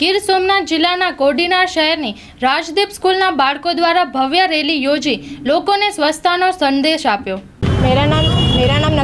ગીર સોમનાથ જિલ્લાના કોડીનાર શહેરની રાજદીપ સ્કૂલના બાળકો દ્વારા ભવ્ય રેલી યોજી લોકોને સ્વચ્છતાનો સંદેશ આપ્યો. મેરા નામ મેરા નામ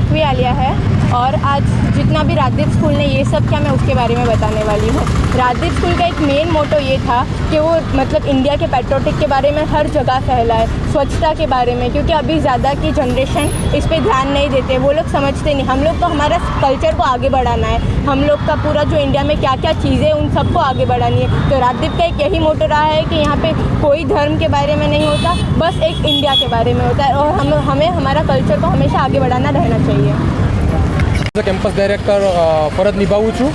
और आज जितना भी राजदीप स्कूल ने ये सब क्या, मैं उसके बारे में बताने वाली हूँ। राजदीप स्कूल का एक मेन मोटो ये था कि वो मतलब इंडिया के पेट्रोटिक के बारे में हर जगह फैलाए, स्वच्छता के बारे में, क्योंकि अभी ज़्यादा की जनरेशन इस पर ध्यान नहीं देते। वो लोग समझते नहीं। हम लोग को हमारा कल्चर को आगे बढ़ाना है। हम लोग का पूरा जो इंडिया में क्या क्या चीज़ें उन सबको आगे बढ़ानी है। तो राजदीप का एक यही मोटो रहा है कि यहाँ पर कोई धर्म के बारे में नहीं होता, बस एक इंडिया के बारे में होता है। और हम, हमें, हमारा कल्चर को हमेशा आगे बढ़ाना रहना चाहिए। કેમ્પસ ડાયરેક્ટર ફરજ નિભાવું છું.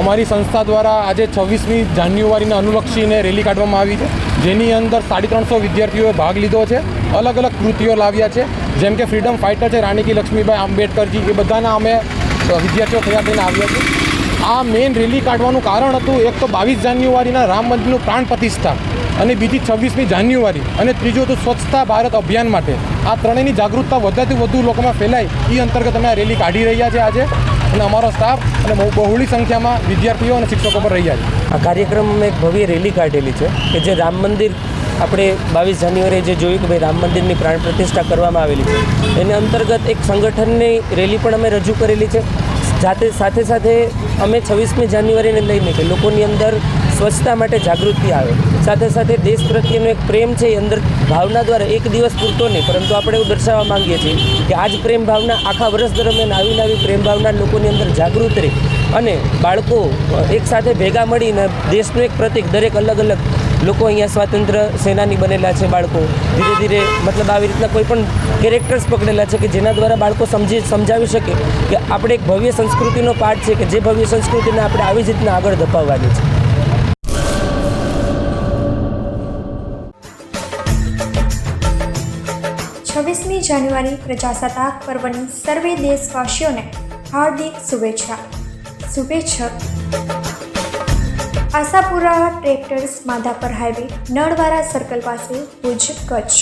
અમારી સંસ્થા દ્વારા આજે છવ્વીસમી જાન્યુઆરીને અનુલક્ષીને રેલી કાઢવામાં આવી છે, જેની અંદર સાડી ત્રણસો વિદ્યાર્થીઓએ ભાગ લીધો છે, અલગ અલગ કૃતિઓ લાવ્યા છે, જેમ કે ફ્રીડમ ફાઇટર છે રાણી કી લક્ષ્મીભાઈ આંબેડકરજી, એ બધાના અમે વિદ્યાર્થીઓ તૈયાર થઈને આવ્યા છે આ મેઇન રેલી કાઢવાનું કારણ હતું, એક તો બાવીસ જાન્યુઆરીના રામ મંદિરનું પ્રાણ પ્રતિષ્ઠા. અને બીજી છવ્વીસમી જાન્યુઆરી અને ત્રીજો તો સ્વચ્છતા ભારત અભિયાન માટે. આ ત્રણેયની જાગૃતતા વધારેથી વધુ લોકોમાં ફેલાય એ અંતર્ગત અમે આ રેલી કાઢી રહ્યા છે આજે. અને અમારો સ્ટાફ અને બહુ બહોળી સંખ્યામાં વિદ્યાર્થીઓ અને શિક્ષકો પર રહ્યા છે. આ કાર્યક્રમમાં એક ભવ્ય રેલી કાઢેલી છે કે જે રામ મંદિર આપણે બાવીસ જાન્યુઆરીએ જે જોયું કે ભાઈ રામ મંદિરની પ્રાણ પ્રતિષ્ઠા કરવામાં આવેલી છે. એને અંતર્ગત એક સંગઠનની રેલી પણ અમે રજૂ કરેલી છે. જાતે સાથે સાથે અમે છવ્વીસમી જાન્યુઆરીને લઈને કે લોકોની અંદર સ્વચ્છતા માટે જાગૃતિ આવે. સાથે સાથે દેશ પ્રત્યેનો એક પ્રેમ છે એ અંદર ભાવના દ્વારા એક દિવસ પૂરતો નહીં, પરંતુ આપણે એવું દર્શાવવા માંગીએ છીએ કે આ જ પ્રેમ ભાવના આખા વર્ષ દરમિયાન આવી નવી પ્રેમ ભાવના લોકોની અંદર જાગૃત રહે. અને બાળકો એકસાથે ભેગા મળીને દેશનું એક પ્રતિક, દરેક અલગ અલગ લોકો અહીંયા સ્વાતંત્ર સેનાની બનેલા છે બાળકો. ધીરે ધીરે મતલબ આવી રીતના કોઈ પણ કેરેક્ટર્સ પકડેલા છે કે જેના દ્વારા બાળકો સમજી સમજાવી શકે કે આપણે એક ભવ્ય સંસ્કૃતિનો પાઠ છે કે જે ભવ્ય સંસ્કૃતિને આપણે આવી જ રીતના આગળ ધપાવવાની છે. છવ્વીસમી જાન્યુઆરી પ્રજાસત્તાક પર્વની સર્વે દેશવાસીઓને હાર્દિક શુભેચ્છા. શુભેચ્છક. Ashapura tractors Madhapar highway Nalwara circle પાસે ભુજ કચ્છ.